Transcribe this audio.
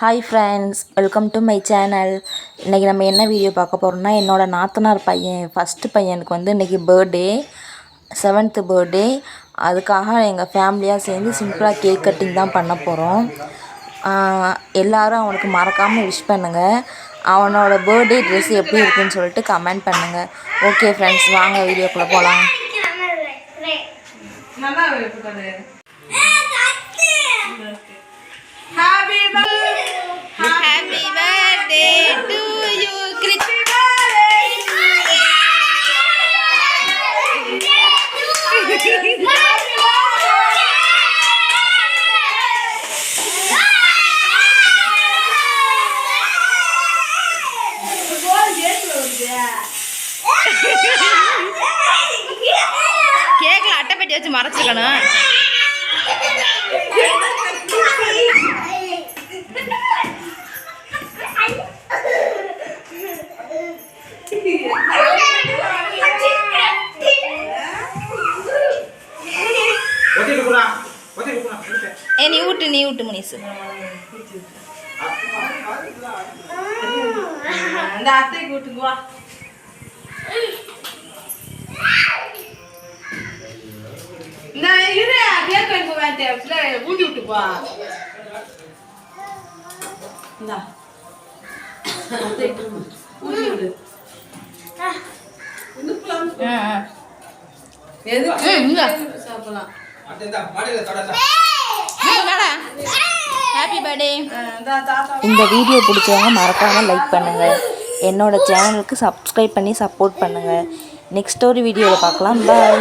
Hi friends welcome to my channel இன்றைக்கி நம்ம என்ன வீடியோ பார்க்க போகிறோம்னா என்னோட நாத்தனார் பையன் ஃபஸ்ட்டு பையனுக்கு வந்து இன்றைக்கி பர்த்டே செவன்த்து பர்த்டே அதுக்காக எங்கள் ஃபேமிலியாக சேர்ந்து சிம்பிளாக கேக் கட்டிங் தான் பண்ண போகிறோம் எல்லாரும் அவனுக்கு மறக்காமல் விஷ் பண்ணுங்கள் அவனோட பர்த்டே ட்ரெஸ் எப்படி இருக்குன்னு சொல்லிட்டு கமெண்ட் பண்ணுங்கள் ஓகே ஃப்ரெண்ட்ஸ் வாங்க வீடியோக்குள்ளே போகலாம் கேக்கில் அட்டைப்பெட்டி வச்சு மறைச்சிக்கணும் ஏ நீ விட்டு நீ விட்டு முனிசு. இந்த அத்தை கூட்டுக்கு வா. இந்த இரு கேக் வைக்க வேண்டிய ஊட்டி விட்டு போ. இந்தா. அத்தை ஊட்டி விடு. எது சாப்பிடலாம். அந்த ஹாப்பி பர்த்டே இந்த வீடியோ பிடிச்சவங்க மறக்காமல் லைக் பண்ணுங்கள் என்னோடய சேனலுக்கு சப்ஸ்கிரைப் பண்ணி சப்போர்ட் பண்ணுங்கள் நெக்ஸ்ட் ஒரு வீடியோவில் பார்க்கலாம். பாய்